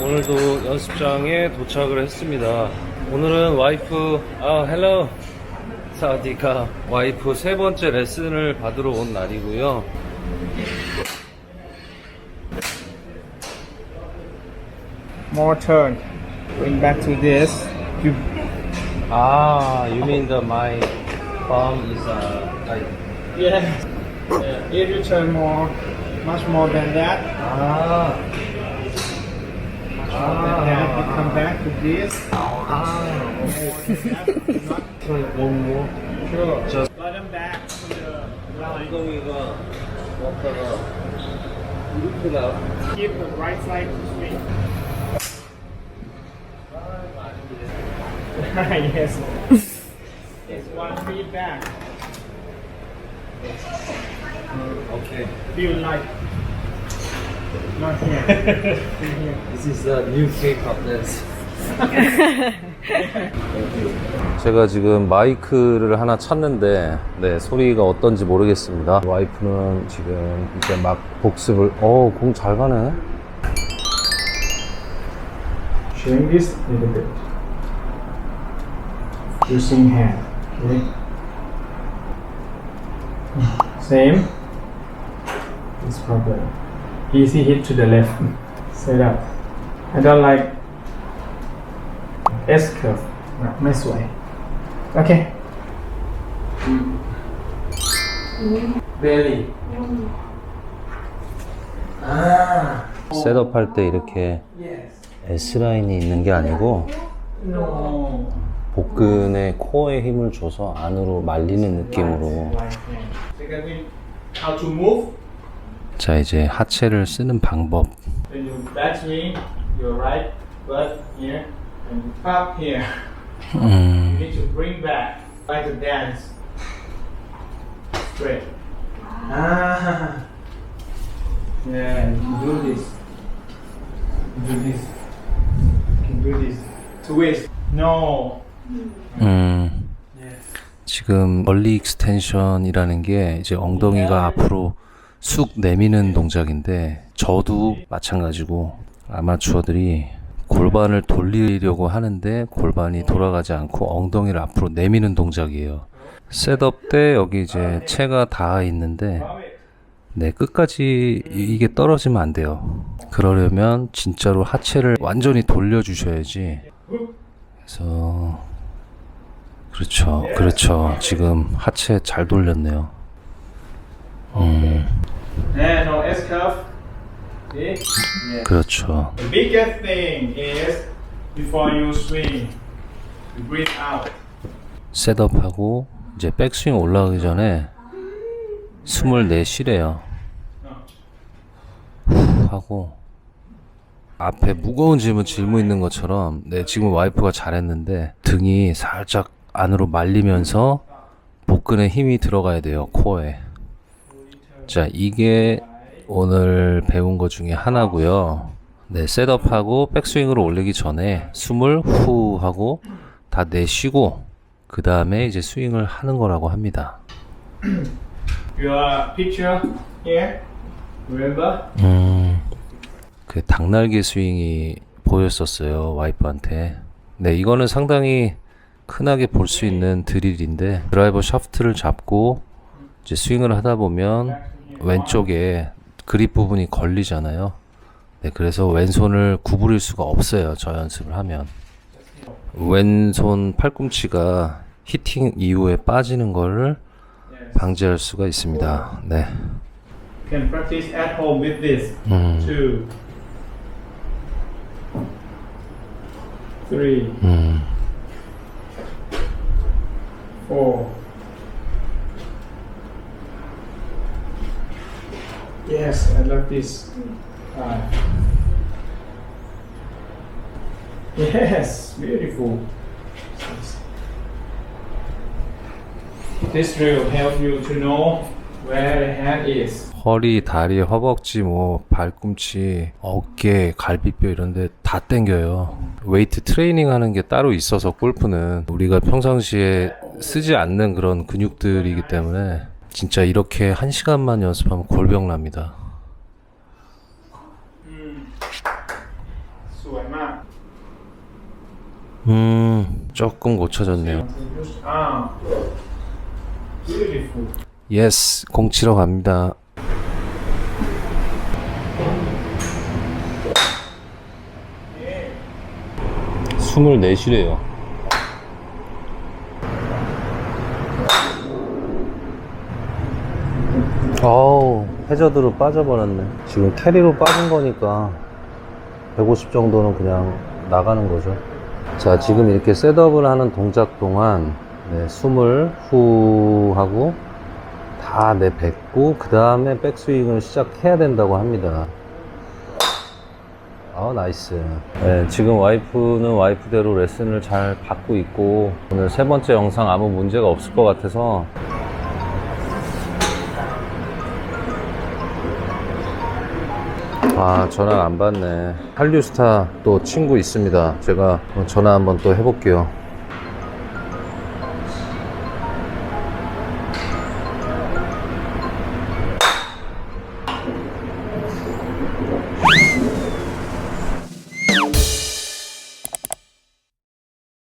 오늘도 연습장에 도착을 했습니다. 오늘은 와이프, 아, 헬로. 사디카 와이프 세 번째 레슨을 받으러 온 날이고요. more turn going back to this you 아, you mean the my palm is uh, like yeah, yeah if you turn more much more than that 아, and then you come back to this 아, not one more. sure Just- let them back to the line 엉덩이가 왔다가 이렇게 나. keep the right side to swing yes it's one feet back 오케이. feel like not here in here This is a new K-pop dance. 제가 지금 마이크를 하나 찾는데 네 소리가 어떤지 모르겠습니다. 와이프는 지금 이제 막 복습을 어 공 잘 가네. Showing this a little bit. Using hand. Okay. Same. This problem. Easy hit to the left. Set up. I don't like S curve. No, ไม่สวย Okay. Belly. Ah. 셋업할 때 이렇게 Yes. S 라인이 있는 게 아니고 No. 복근에 코어에 힘을 줘서 안으로 말리는 느낌으로. Right hand. Second thing, how to move. 자 이제 하체를 쓰는 방법. When you backswing, your right butt here and you pop here. 음, You need to bring back like a dance. Straight. Ah. Yeah, you can do this. You do this. You can do this. Twist. No. 음. 지금 멀리 익스텐션이라는 게 이제 엉덩이가 앞으로 쑥 내미는 동작인데 저도 마찬가지고 아마추어들이 골반을 돌리려고 하는데 골반이 돌아가지 않고 엉덩이를 앞으로 내미는 동작이에요. 셋업 때 여기 이제 체가 닿아 있는데. 네, 끝까지 이- 이게 떨어지면 안 돼요. 그러려면 진짜로 하체를 완전히 돌려주셔야지. 그래서, 그렇죠. 그렇죠. 지금 하체 잘 돌렸네요. 음, And no S cuff. Okay. Yes. 그렇죠. The biggest thing is before you swing, you breathe out. 셋업하고 이제 백스윙 올라가기 전에 숨을 내쉬래요. 후 하고 앞에 무거운 짐을 짊고 있는 것처럼 네 지금 와이프가 잘했는데 등이 살짝 안으로 말리면서 복근에 힘이 들어가야 돼요 코어에 자 이게 오늘 배운 것 중에 하나고요 네 셋업하고 백스윙으로 올리기 전에 숨을 후 하고 다 내쉬고 그 다음에 이제 스윙을 하는 거라고 합니다 Your picture here. Remember? 음, 그 닭날개 스윙이 보였었어요 와이프한테. 네, 이거는 상당히 흔하게 볼 수 있는 드릴인데 드라이버 샤프트를 잡고 이제 스윙을 하다 보면 왼쪽에 그립 부분이 걸리잖아요. 네, 그래서 왼손을 구부릴 수가 없어요. 저 연습을 하면. 왼손 팔꿈치가 히팅 이후에 빠지는 거를. 방지할 수가 있습니다. 네. Can practice at home with this. 음, Two. Three. 음. Four. Yes, I love this. Five. Yes, beautiful. This drill help you to know where the hand is. 허리, 다리, 허벅지, 뭐 발꿈치, 어깨, 갈비뼈 이런데 다 땡겨요. 웨이트 트레이닝 하는 게 따로 있어서 골프는 우리가 평상시에 쓰지 않는 그런 근육들이기 때문에 진짜 이렇게 한 시간만 연습하면 골병 납니다. 음, 조금 고쳐졌네요. 예스, 공 치러 갑니다. 스물네시래요 어우, 해저드로 빠져버렸네. 지금 캐리로 빠진 거니까 150 정도는 그냥 나가는 거죠. 자, 지금 이렇게 셋업을 하는 동작 동안 네, 숨을 후 하고 다 내뱉고 그 다음에 백스윙을 시작해야 된다고 합니다. 아 나이스. 네, 지금 와이프는 와이프대로 레슨을 잘 받고 있고 오늘 세 번째 영상 아무 문제가 없을 것 같아서 아 전화 안 받네. 한류스타 또 친구 있습니다. 제가 전화 한번 또 해볼게요.